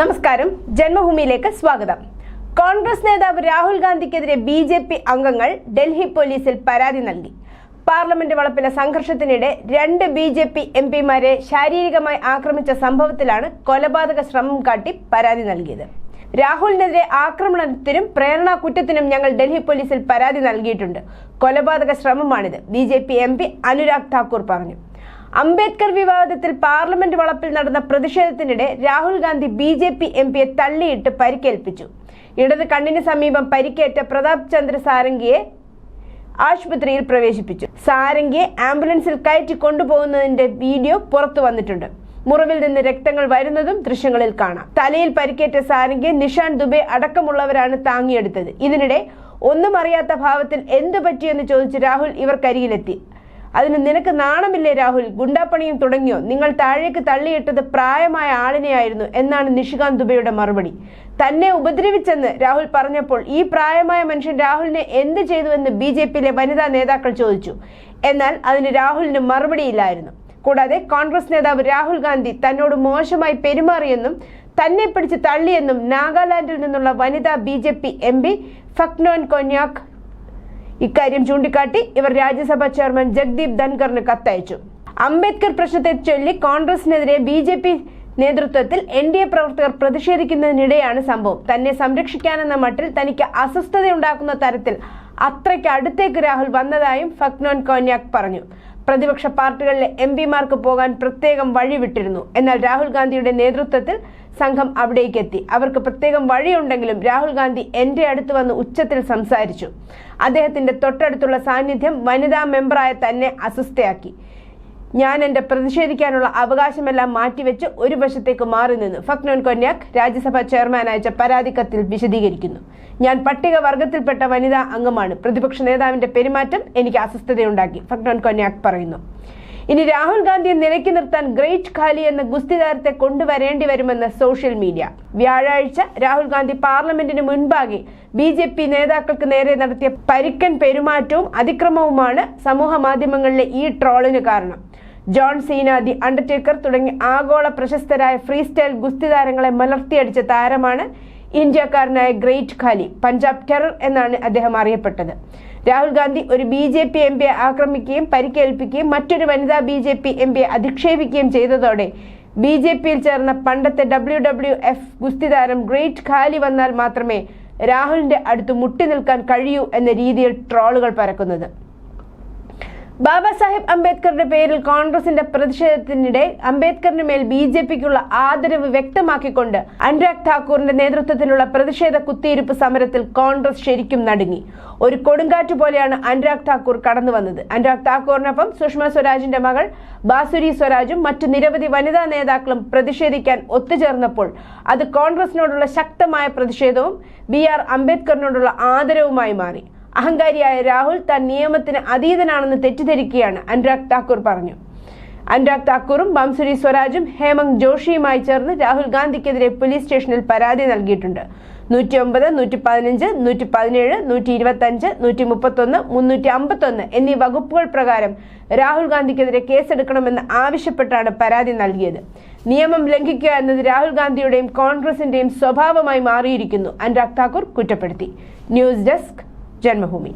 നമസ്കാരം. ജന്മഭൂമിയിലേക്ക് സ്വാഗതം. കോൺഗ്രസ് നേതാവ് രാഹുൽ ഗാന്ധിക്കെതിരെ ബി ജെ പി അംഗങ്ങൾ ഡൽഹി പോലീസിൽ പരാതി നൽകി. പാർലമെന്റ് വളപ്പിലെ സംഘർഷത്തിനിടെ രണ്ട് ബി ജെ പി എം പിമാരെ ശാരീരികമായി ആക്രമിച്ച സംഭവത്തിലാണ് കൊലപാതക ശ്രമം കാട്ടി പരാതി നൽകിയത്. രാഹുലിനെതിരെ ആക്രമണത്തിനും പ്രേരണാ കുറ്റത്തിനും ഞങ്ങൾ ഡൽഹി പോലീസിൽ പരാതി നൽകിയിട്ടുണ്ട്. കൊലപാതക ശ്രമമാണിത് B J P M P Anurag Thakur പറഞ്ഞു. അംബേദ്കർ വിവാദത്തിൽ പാർലമെന്റ് വളപ്പിൽ നടന്ന പ്രതിഷേധത്തിനിടെ Rahul Gandhi B J P M പിയെ തള്ളിയിട്ട് പരിക്കേൽപ്പിച്ചു. ഇടത് കണ്ണിന് സമീപം പരിക്കേറ്റ പ്രതാപ് ചന്ദ്ര സാരംഗിയെ ആശുപത്രിയിൽ പ്രവേശിപ്പിച്ചു. സാരംഗിയെ ആംബുലൻസിൽ കയറ്റി കൊണ്ടുപോകുന്നതിന്റെ വീഡിയോ പുറത്തു വന്നിട്ടുണ്ട്. മുറിവിൽ നിന്ന് രക്തങ്ങൾ വരുന്നതും ദൃശ്യങ്ങളിൽ കാണാം. തലയിൽ പരിക്കേറ്റ സാരംഗിയെ നിഷാൻ ദുബെ അടക്കമുള്ളവരാണ് താങ്ങിയെടുത്തത്. ഇതിനിടെ ഒന്നും അറിയാത്ത ഭാവത്തിൽ എന്തു പറ്റിയെന്ന് ചോദിച്ച് രാഹുൽ ഇവർക്കരികിലെത്തി. അതിന് നിനക്ക് നാണമില്ലേ രാഹുൽ? ഗുണ്ടാപ്പണിയും തുടങ്ങിയോ? നിങ്ങൾ താഴേക്ക് തള്ളിയിട്ടത് പ്രായമായ ആളിനെയായിരുന്നു എന്നാണ് നിഷികാന്ത് ദുബെയുടെ മറുപടി. തന്നെ ഉപദ്രവിച്ചെന്ന് രാഹുൽ പറഞ്ഞപ്പോൾ ഈ പ്രായമായ മനുഷ്യൻ രാഹുലിനെ എന്ത് ചെയ്തുവെന്ന് ബി ജെ പിയിലെ വനിതാ നേതാക്കൾ ചോദിച്ചു. എന്നാൽ അതിന് രാഹുലിന് മറുപടിയില്ലായിരുന്നു. കൂടാതെ കോൺഗ്രസ് നേതാവ് രാഹുൽ ഗാന്ധി തന്നോട് മോശമായി പെരുമാറിയെന്നും തന്നെ പിടിച്ച് തള്ളിയെന്നും നാഗാലാൻഡിൽ നിന്നുള്ള വനിതാ B J P M P Phangnon Konyak ഇക്കാര്യം ചൂണ്ടിക്കാട്ടി ഇവർ രാജ്യസഭാ ചെയർമാൻ ജഗ്ദീപ് ധൻഖറിന് കത്തയച്ചു. അംബേദ്കർ പ്രശ്നത്തെ ചൊല്ലി കോൺഗ്രസിനെതിരെ ബി ജെ പി നേതൃത്വത്തിൽ എൻ ഡി എ പ്രവർത്തകർ പ്രതിഷേധിക്കുന്നതിനിടെയാണ് സംഭവം. തന്നെ സംരക്ഷിക്കാനെന്ന മട്ടിൽ തനിക്ക് അസ്വസ്ഥതയുണ്ടാക്കുന്ന തരത്തിൽ അത്രയ്ക്ക് അടുത്തേക്ക് രാഹുൽ വന്നതായും ഫക്നോൻ കോന്യാക് പറഞ്ഞു. പ്രതിപക്ഷ പാർട്ടികളിലെ എം പിമാർക്ക് പോകാൻ പ്രത്യേകം വഴിവിട്ടിരുന്നു. എന്നാൽ രാഹുൽ ഗാന്ധിയുടെ നേതൃത്വത്തിൽ സംഘം അവിടേക്കെത്തി. അവർക്ക് പ്രത്യേകം വഴിയുണ്ടെങ്കിലും രാഹുൽ ഗാന്ധി എന്റെ അടുത്ത് വന്ന് ഉച്ചത്തിൽ സംസാരിച്ചു. അദ്ദേഹത്തിന്റെ തൊട്ടടുത്തുള്ള സാന്നിധ്യം വനിതാ മെമ്പറായ തന്നെ അസ്വസ്ഥയാക്കി ഞാൻ എന്റെ പ്രതിഷേധിക്കാനുള്ള അവകാശമെല്ലാം മാറ്റിവെച്ച് ഒരു വശത്തേക്ക് മാറി നിന്നു. ഫക്നോൻ കൊന്യാക് രാജ്യസഭാ ചെയർമാൻ അയച്ച പരാതി കത്തിൽ വിശദീകരിക്കുന്നു. ഞാൻ പട്ടികവർഗത്തിൽപ്പെട്ട വനിതാ അംഗമാണ്. പ്രതിപക്ഷ നേതാവിന്റെ പെരുമാറ്റം എനിക്ക് അസ്വസ്ഥതയുണ്ടാക്കി ഫക്നോൻ കൊന്യാക് പറയുന്നു. ഇനി രാഹുൽ ഗാന്ധിയെ നിലയ്ക്ക് നിർത്താൻ ഗ്രേറ്റ് ഖാലി എന്ന ഗുസ്തി താരത്തെ കൊണ്ടുവരേണ്ടി വരുമെന്ന് സോഷ്യൽ മീഡിയ. വ്യാഴാഴ്ച രാഹുൽ ഗാന്ധി പാർലമെന്റിന് മുൻപാകെ ബി ജെ പി നേതാക്കൾക്ക് നേരെ നടത്തിയ പരിക്കൻ പെരുമാറ്റവും അതിക്രമവുമാണ് സമൂഹ മാധ്യമങ്ങളിലെ ഈ ട്രോളിന് കാരണം. ജോൺ സീന ദി അണ്ടർടേക്കർ തുടങ്ങി ആഗോള പ്രശസ്തരായ ഫ്രീ സ്റ്റൈൽ ഗുസ്തി താരങ്ങളെ മലർത്തിയടിച്ച താരമാണ് ഇന്ത്യക്കാരനായ ഗ്രേറ്റ് ഖാലി പഞ്ചാബ് ടെറർ എന്നാണ് അദ്ദേഹം അറിയപ്പെട്ടത്. രാഹുൽ ഗാന്ധി ഒരു ബി ജെ പി എം പിയെ ആക്രമിക്കുകയും പരിക്കേൽപ്പിക്കുകയും മറ്റൊരു വനിതാ ബി ജെ പി എം പിയെ അധിക്ഷേപിക്കുകയും ചെയ്തതോടെ ബി ജെ പിയിൽ ചേർന്ന പണ്ടത്തെ ഡബ്ല്യു ഡബ്ല്യു എഫ് ഗുസ്തി താരം ഗ്രേറ്റ് ഖാലി വന്നാൽ മാത്രമേ രാഹുലിന്റെ അടുത്ത് മുട്ടി നിൽക്കാൻ കഴിയൂ എന്ന രീതിയിൽ ട്രോളുകൾ പരക്കുന്നത്. ബാബാ സാഹിബ് അംബേദ്കറുടെ പേരിൽ കോൺഗ്രസിന്റെ പ്രതിഷേധത്തിനിടെ അംബേദ്കറിന് മേൽ ബി ജെ പിക്കുള്ള ആദരവ് വ്യക്തമാക്കിക്കൊണ്ട് അനുരാഗ് ഠാക്കൂറിന്റെ നേതൃത്വത്തിലുള്ള പ്രതിഷേധ കുത്തിയിരിപ്പ് സമരത്തിൽ കോൺഗ്രസ് ശരിക്കും നടുങ്ങി. ഒരു കൊടുങ്കാറ്റ് പോലെയാണ് അനുരാഗ് ഠാക്കൂർ കടന്നു വന്നത്. അനുരാഗ് ഠാക്കൂറിനൊപ്പം സുഷമ സ്വരാജിന്റെ മകൾ ബാസുരി സ്വരാജും മറ്റു നിരവധി വനിതാ നേതാക്കളും പ്രതിഷേധിക്കാൻ ഒത്തുചേർന്നപ്പോൾ അത് കോൺഗ്രസിനോടുള്ള ശക്തമായ പ്രതിഷേധവും ബി ആർ അംബേദ്കറിനോടുള്ള ആദരവുമായി മാറി. അഹങ്കാരിയായ രാഹുൽ താൻ നിയമത്തിന് അതീതനാണെന്ന് തെറ്റിദ്ധരിക്കുകയാണ് അനുരാഗ് താക്കൂർ പറഞ്ഞു. അനുരാഗ് താക്കൂറും ബംസുരി സ്വരാജും ഹേമന്ത് ജോഷിയുമായി ചേർന്ന് രാഹുൽ ഗാന്ധിക്കെതിരെ പോലീസ് സ്റ്റേഷനിൽ പരാതി നൽകിയിട്ടുണ്ട്. നൂറ്റി ഒമ്പത് നൂറ്റി പതിനഞ്ച് നൂറ്റി പതിനേഴ് നൂറ്റി ഇരുപത്തഞ്ച് നൂറ്റി മുപ്പത്തൊന്ന് മുന്നൂറ്റി അമ്പത്തൊന്ന് എന്നീ വകുപ്പുകൾ പ്രകാരം രാഹുൽ ഗാന്ധിക്കെതിരെ കേസെടുക്കണമെന്ന് ആവശ്യപ്പെട്ടാണ് പരാതി നൽകിയത്. നിയമം ലംഘിക്കുക എന്നത് രാഹുൽ ഗാന്ധിയുടെയും കോൺഗ്രസിന്റെയും സ്വഭാവമായി മാറിയിരിക്കുന്നു. അനുരാഗ് താക്കൂർ കുറ്റപ്പെടുത്തി. ന്യൂസ് ഡെസ്ക് जन्मभूमि।